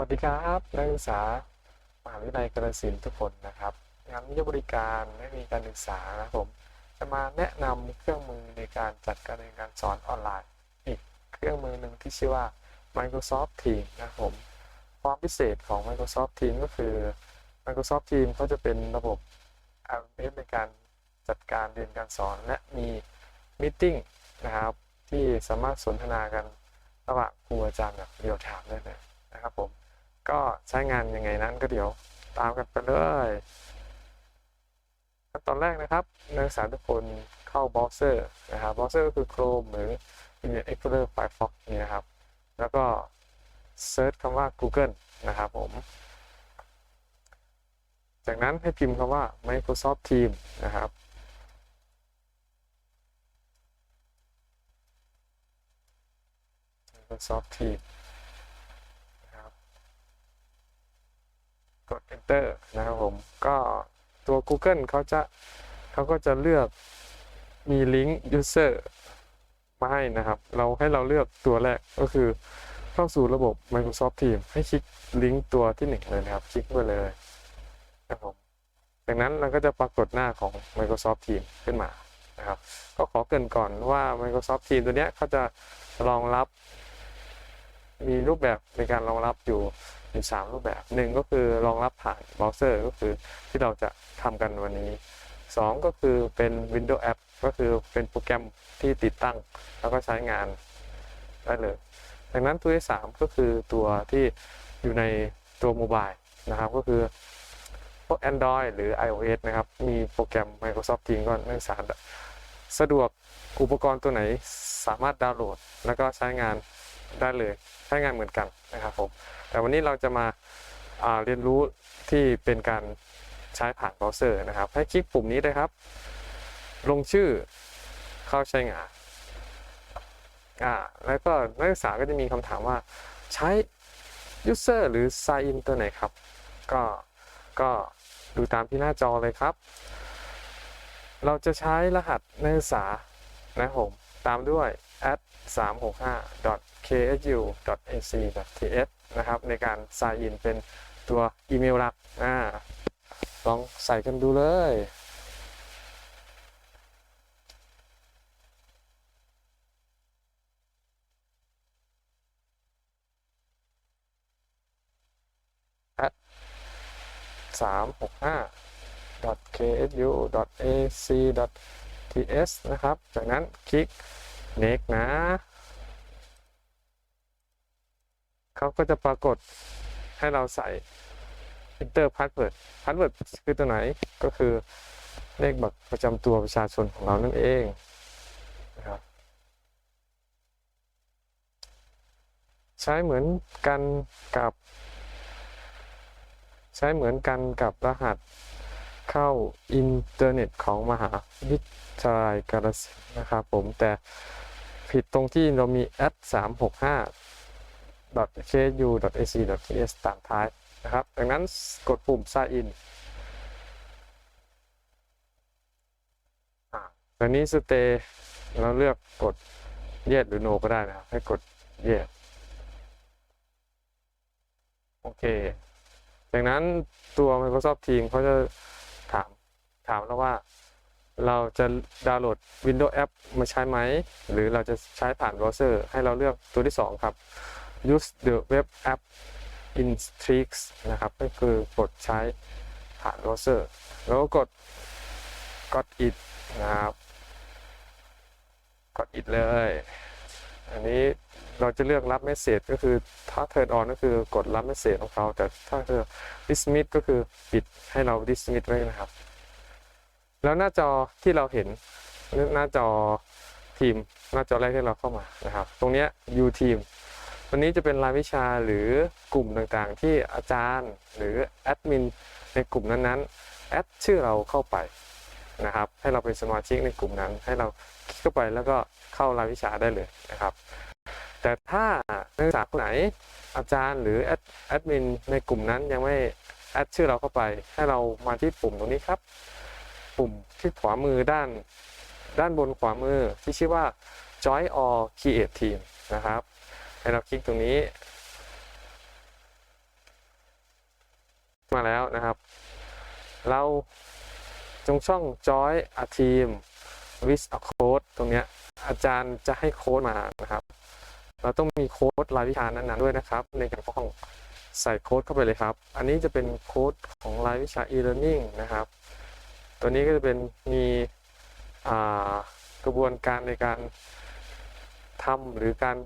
วัสดีครับนักศึกษามหาวิทยาลัยกาฬสินทุกคนนะครับงานวิทยาบริการและมีการศึกษานะครับผม จะมาแนะนำเครื่องมือในการจัดการเรียนการสอนออนไลน์ อีกเครื่องมือหนึ่งที่ชื่อว่า Microsoft Teams นะครับผม ความพิเศษของ Microsoft Teams ก็คือ Microsoft Teams เขาจะเป็นระบบ LMS ในการจัดการเรียนการสอนและมีมิ팅นะครับที่สามารถสนทนากันระหว่างครูอาจารย์แบบเรียลไทม์ได้เลยนะครับผม ก็ใช้งานยังไงนั้นก็เดี๋ยวตามกันไปเลยขั้นตอนแรกนะครับนักศึกษาทุกคนเข้าเบราว์เซอร์นะครับเบราว์เซอร์ก็คือ Chrome หรือ Internet Explorer Firefox นี่นะครับ แล้วก็เซิร์ชคำว่า Google นะครับผม จากนั้นให้พิมพ์คำว่า Microsoft Teams นะครับ Microsoft Teams นะครับ กด enter นะครับผมก็ตัว Google เขาจะเขาก็จะเลือกมีลิงก์ user มาให้นะครับ เราให้เราเลือกตัวแรกก็คือเข้าสู่ระบบ Microsoft Teams ให้คลิกลิงก์ตัวที่หนึ่งเลยนะครับ คลิกไปเลยนะครับผมจากนั้นเราก็จะปรากฏหน้าของ Microsoft Teams ขึ้นมานะครับ ก็ขอเกินก่อนว่า Microsoft Teams ตัวเนี้ยเขาจะรองรับ มีรูปแบบในการรองรับอยู่อยู่สามรูปแบบหนึ่งก็คือรองรับผ่านเบราว์เซอร์ก็คือที่เราจะทำกันวันนี้สองก็คือเป็น Windows App ก็คือเป็นโปรแกรมที่ติดตั้ง แล้วก็ใช้งานได้เลย ดังนั้นตัวที่สามก็คือตัวที่อยู่ในตัวโมบายนะครับก็คือพวก Android หรือ iOS นะครับ มีโปรแกรม Microsoft Teams ก็นักศึกษาสะดวกอุปกรณ์ตัวไหนสามารถดาวน์โหลด แล้วก็ใช้งาน ได้เลยใช้งานเหมือนกันนะครับผมแต่วันนี้เราจะมาาเรียนรู้ที่เป็นการใช้ผ่านเบราว์เซอร์นะครับ ให้คลิกปุ่มนี้เลยครับ ลงชื่อเข้าใช้งานอ่าแล้วก็นักศึกษาก็จะมีคำถามว่าใช้ user หรือ sign in ตัวไหนครับ ก็ก็ดูตามที่หน้าจอเลยครับ เราจะใช้รหัสนักศึกษานะครับผมตามด้วย at 365 ksu ac th นะครับ ในการ sign in เป็นตัวอีเมลหลักอ่าลองใส่กันดูเลย at 365 ksu ac th นะครับ จากนั้นคลิก next นะ เขาก็จะปรากฏให้เราใส่ enter password password คือตัวไหนก็คือเลขบัตรประจำตัวประชาชนของเรานั่นเองนะครับใช้เหมือนกันกับ ใช้เหมือนกันกับรหัสเข้าอินเทอร์เน็ตของมหาวิทยาลัยกาฬสินธุ์นะครับผมแต่ ผิดตรงที่เรามี at 365 .ku .ac .th ตามท้ายนะครับ ดังนั้นกดปุ่ม sign in อ่าตอนนี้ stay เราเลือกกด yes หรือ no ก็ได้นะครับ ให้กด yes โอเค จากนั้นตัว Microsoft Teams เขาจะถามถามเราว่า เราจะดาวน์โหลด Windows App มาใช้ไหม หรือเราจะใช้ผ่านเบราว์เซอร์ ให้เราเลือกตัวที่ 2 ครับ use the web app in tricks นะครับ ก็คือกดใช้ผ่านเบราว์เซอร์ แล้วก็กด got it นะครับ got it เลย อันนี้เราจะเลือกรับเมสเซจก็คือถ้า turn on ก็คือกดรับเมสเซจของเขา แต่ถ้าคือ dismiss ก็คือปิดให้เรา dismiss ไว้นะครับ แล้วหน้าจอที่เราเห็นหน้าจอทีม หน้าจอแรกที่เราเข้ามานะครับ ตรงนี้ย U team ตัวนี้จะเป็นรายวิชาหรือกลุ่มต่างๆ ที่อาจารย์หรือแอดมินในกลุ่มนั้นๆแอดชื่อเราเข้าไปนะครับให้เราเป็นสมาชิกในกลุ่มนั้น ให้เราคลิกเข้าไปแล้วก็เข้ารายวิชาได้เลยนะครับ แต่ถ้านักศึกษาคนไหนอาจารย์หรือแอดแอดมินในกลุ่มนั้นยังไม่แอดชื่อเราเข้าไป ให้เรามาที่ปุ่มตรงนี้ครับ ปุ่มที่ขวามือด้าน ด้านบนขวามือที่ชื่อว่า join or create team นะครับ ให้เราคลิกตรงนี้ มาแล้วนะครับ เราจงช่อง join a team with a code ตรงนี้อาจารย์จะให้โค้ดมานะครับ เราต้องมีโค้ดรายวิชานั้นๆด้วยนะครับ ในการห้องใส่โค้ดเข้าไปเลยครับ อันนี้จะเป็นโค้ดของรายวิชา e-learning นะครับ ตัวนี้ก็จะเป็นมีกระบวนการในการทำหรือการ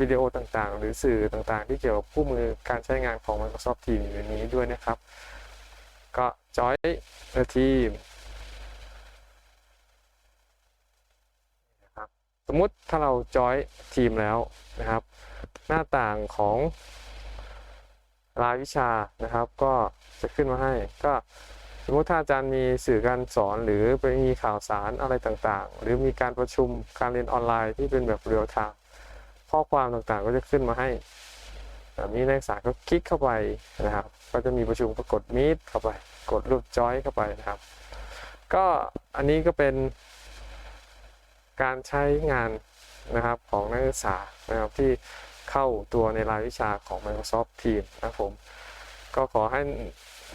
วิดีโอต่างๆ หรือสื่อต่างๆ ที่เกี่ยวกับคู่มือการใช้งานของ Microsoft Teams อยู่ในนี้ด้วยนะครับ ก็ join the team นะครับสมมุติถ้าเรา join ทีมแล้วนะครับ หน้าต่างของรายวิชานะครับ ก็จะขึ้นมาให้ก็ มมติถ้าอาจารย์มีสื่อการสอนหรือไปมีข่าวสารอะไรต่างๆ หรือมีการประชุมการเรียนออนไลน์ที่เป็นแบบเรียลไทม์ข้อความต่างๆก็จะขึ้นมาให้แบบนี้นักศึกษาก็คลิกเข้าไปนะครับ ก็จะมีประชุมก็กดมีดเข้าไป กดรูปจอยเข้าไปนะครับ ก็อันนี้ก็เป็นการใช้งานนะครับของนักศึกษานะครับที่เข้าตัวในรายวิชาของ Microsoft Teams นะครับผม ก็ขอให้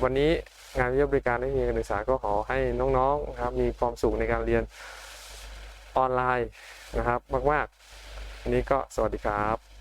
วันนี้ งานวิทยาบริการนักเรียนการศึกษาก็ขอให้น้องๆนะครับมีความสุขในการเรียนออนไลน์นะครับ มากๆอันนี้ก็สวัสดีครับ